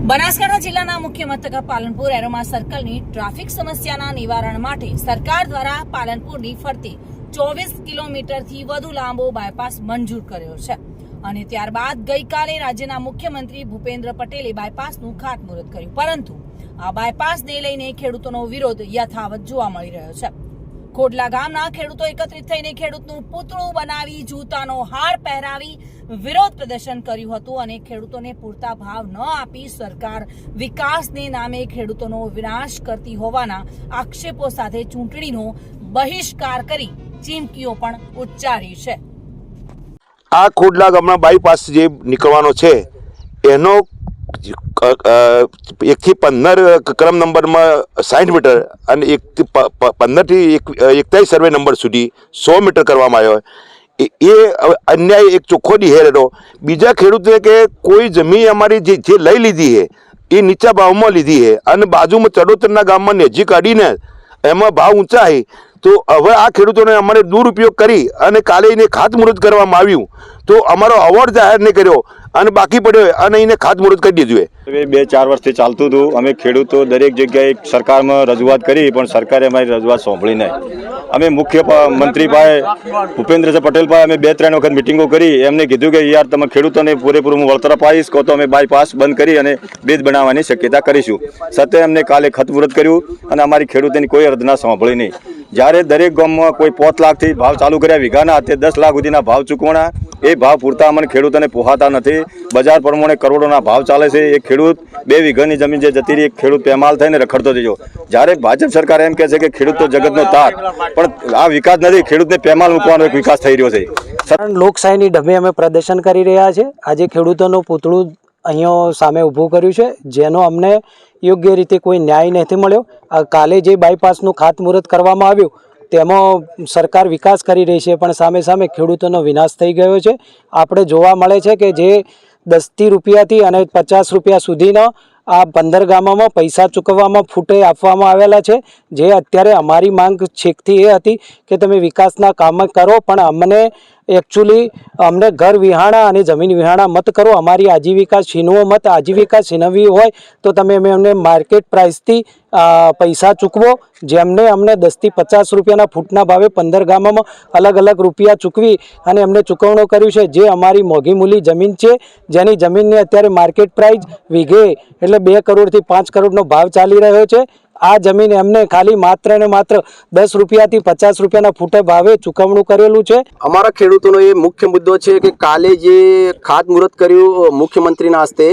બનાસકાંઠા જિલ્લાના મુખ્ય મથક પાલનપુર, એરોમા સર્કલની ટ્રાફિક સમસ્યાના નિવારણ માટે સરકાર દ્વારા પાલનપુરની ફરતે ચોવીસ કિલોમીટરથી વધુ લાંબો બાયપાસ મંજૂર કર્યો છે. અને ત્યારબાદ ગઈકાલે રાજ્યના મુખ્યમંત્રી ભૂપેન્દ્ર પટેલે બાયપાસનું ખાતમુહૂર્ત કર્યું. પરંતુ આ બાયપાસને લઈને ખેડૂતોનો વિરોધ યથાવત જોવા મળી રહ્યો છે. ખોડલા ગામના ખેડૂતો એકત્રિત થઈને ખેડૂતનું પૂતળું બનાવી, જૂતાનો હાર પહેરાવી વિરોધ પ્રદર્શન કર્યું હતું અને ખેડૂતોને પૂરતા ભાવ ન આપી સરકાર વિકાસને નામે ખેડૂતોનો વિનાશ કરતી હોવાના આક્ષેપો સાથે ચૂંટણીનો બહિષ્કાર કરી ચીમકીઓ પણ ઉચ્ચારી છે. આ ખોડલા ગામના બાયપાસ જે નીકળવાનો છે, એનો એકથી પંદર ક્રમ નંબરમાં સાઠ મીટર અને એકથી પંદરથી એક એકતાલીસ સર્વે નંબર સુધી સો મીટર કરવામાં આવ્યો એ અન્યાય એક ચોખ્ખો હેરેલો બીજા ખેડૂતોએ કે કોઈ જમીન અમારી જે જે લઈ લીધી છે, એ નીચા ભાવમાં લીધી છે અને બાજુમાં ચડોતરના ગામમાં નેજી કાઢીને એમાં ભાવ ઊંચા છે. તો હવે આ ખેડૂતોને અમારે દુરુપયોગ કરી અને કાલે એને ખાતમુહૂર્ત કરવામાં આવ્યું. તો અમારો અવોર્ડ જાહેર નહીં કર્યો અને બાકી પડ્યો અને એને ખાતમુહૂર્ત કરી દીધું એ બે ચાર વર્ષથી ચાલતું હતું. અમે ખેડૂતો દરેક જગ્યાએ સરકારમાં રજૂઆત કરી, પણ સરકારે અમારી રજૂઆત સાંભળી નહીં. અમે મુખ્ય મંત્રી પાસે ભૂપેન્દ્રસિંહ પટેલ પાસે અમે બે ત્રણ વખત મિટિંગો કરી. એમને કીધું કે, યાર, તમે ખેડૂતોને પૂરેપૂરું વળતર અપાવીશ કહો તો અમે બાયપાસ બંધ કરી અને બ્રિજ બનાવવાની શક્યતા કરીશું. સત્ય અમને કાલે ખતમુહૂર્ત કર્યું અને અમારી ખેડૂતોની કોઈ અર્ધના સાંભળી નહીં. જ્યારે દરેક ગામમાં કોઈ પાંચ લાખથી ભાવ ચાલુ કર્યા, વીઘાના તે દસ લાખ સુધીના ભાવ ચૂકવણા, એ ભાવ પૂરતા અમને ખેડૂતોને પોહાતા નથી. બજાર પ્રમાણે કરોડોના ભાવ ચાલે છે. એ ખેડૂત બે વીઘાની જમીન જે જતી રહી ખેડૂત પેમાલ થઈને રખડતો ગયો જ્યારે ભાજપ સરકાર એમ કહે છે કે ખેડૂત તો જગતનો તાર, પણ આ વિકાસ નથી. ખેડૂતને પેમાલ મૂકવાનો એક વિકાસ થઈ રહ્યો છે. કારણ લોકશાહીની ઢબે અમે પ્રદર્શન કરી રહ્યા છે. આજે ખેડૂતોનું પૂતળું અહીંયા સામે ઊભું કર્યું છે, જેનો અમને યોગ્ય રીતે કોઈ ન્યાય નથી મળ્યો. કાલે જે બાયપાસનું ખાતમુહૂર્ત કરવામાં આવ્યું તેમાં સરકાર વિકાસ કરી રહી છે, પણ સામે સામે ખેડૂતોનો વિનાશ થઈ ગયો છે. આપણે જોવા મળે છે કે જે દસથી રૂપિયાથી અને પચાસ રૂપિયા સુધીનો આ પંદર ગામોમાં પૈસા ચૂકવવામાં, ફૂટે આપવામાં આવેલા છે. જે અત્યારે અમારી માંગ છેકથી એ હતી કે તમે વિકાસના કામ કરો, પણ અમને એકચ્યુઅલી અમને ઘર વિહાણા અને જમીન વિહાણા મત કરો. અમારી આજીવિકા છીનવો મત, આજીવિકા છીનવવી હોય તો તમે અમે અમને માર્કેટ પ્રાઇસથી પૈસા ચૂકવો. જેમને અમને દસથી પચાસ રૂપિયાના ફૂટના ભાવે પંદર ગામોમાં અલગ અલગ રૂપિયા ચૂકવી અને અમને ચૂકવણો કર્યું છે. જે અમારી મોઘી મૂલી જમીન છે, જેની જમીનની અત્યારે માર્કેટ પ્રાઇસ વીઘે એટલે બે કરોડથી પાંચ કરોડનો ભાવ ચાલી રહ્યો છે. આ જમીન એમને ખાલી માત્ર ને માત્ર દસ રૂપિયાથી પચાસ રૂપિયાના ફૂટે ભાવે ચૂકવણું કરેલું છે. અમારા ખેડૂતોનો એ મુખ્ય મુદ્દો છે કે કાલે જે ખાતમુહૂર્ત કર્યું મુખ્યમંત્રીના હસ્તે,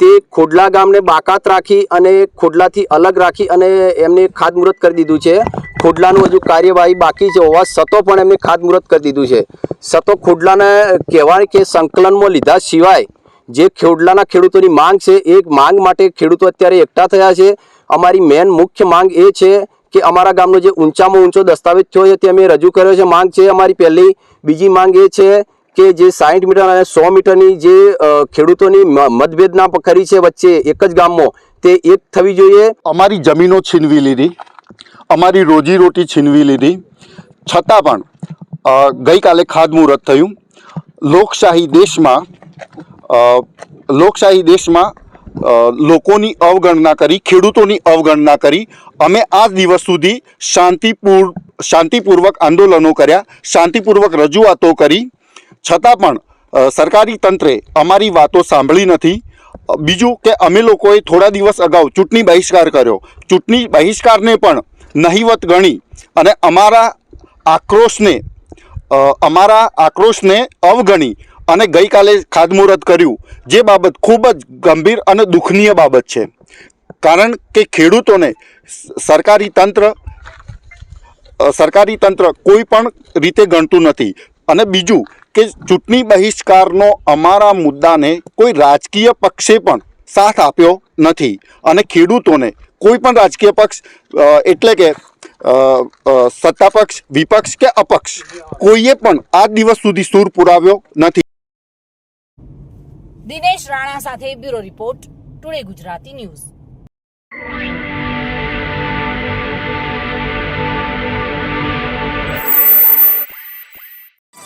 તે ખોડલા ગામને બાકાત રાખી અને ખોડલાથી અલગ રાખી અને એમને ખાતમુહૂર્ત કરી દીધું છે. ખોડલાનું હજુ કાર્યવાહી બાકી છે હોવા સતો પણ એમને ખાતમુહૂર્ત કરી દીધું છે. સતો ખોડલાને કહેવાય કે સંકલનમાં લીધા સિવાય જે ખોડલાના ખેડૂતોની માંગ છે, એ માંગ માટે ખેડૂતો અત્યારે એકઠા થયા છે. અમારી મેન મુખ્ય માંગ એ છે કે અમારા ગામનો જે ઊંચામાં ઊંચો દસ્તાવેજ થયો છે, તે અમે રજૂ કર્યો છે. માંગ છે અમારી પહેલી. બીજી માંગ એ છે કે જે સાઠ મીટર અને સો મીટરની જે ખેડૂતોની મતભેદના કરી છે વચ્ચે એક જ ગામમાં, તે એક થવી જોઈએ. અમારી જમીનો છીનવી લીધી. અમારી રોજીરોટી છીનવી લીધી. છતાં પણ ગઈકાલે ખાદમુહૂર્ત થયું. લોકશાહી દેશમાં લોકશાહી દેશમાં લોકોની અવગણના કરી, ખેડૂતોની અવગણના કરી. અમે આ દિવસ સુધી શાંતિપૂર્વ શાંતિપૂર્વક આંદોલનો કર્યા, શાંતિપૂર્વક રજૂઆતો કરી. છતાં પણ સરકારી તંત્રે અમારી વાતો સાંભળી નથી. બીજું કે અમે લોકોએ થોડા દિવસ અગાઉ ચૂંટણી બહિષ્કાર કર્યો. ચૂંટણી બહિષ્કારને પણ નહિવત ગણી અને અમારા આક્રોશને અમારા આક્રોશને અવગણી અને ગઈકાલે ખાતમુહૂર્ત કર્યું જે બાબત ખૂબ જ ગંભીર અને દુઃખનીય બાબત છે. કારણ કે ખેડૂતોને સરકારી તંત્ર સરકારી તંત્ર કોઈ પણ રીતે ગણતું નથી. અને બીજું કે ચૂંટણી બહિષ્કારનો અમારા મુદ્દાને કોઈ રાજકીય પક્ષે પણ સાથ આપ્યો નથી. અને ખેડૂતોને કોઈ પણ રાજકીય પક્ષ એટલે કે અ, અ, સત્તા પક્ષ વિપક્ષ કે અપક્ષ કોઈએ પણ આ દિવસ સુધી સૂર પુરાવ્યો નથી. દિનેશ રાણા સાથે bureau report today Gujarati news.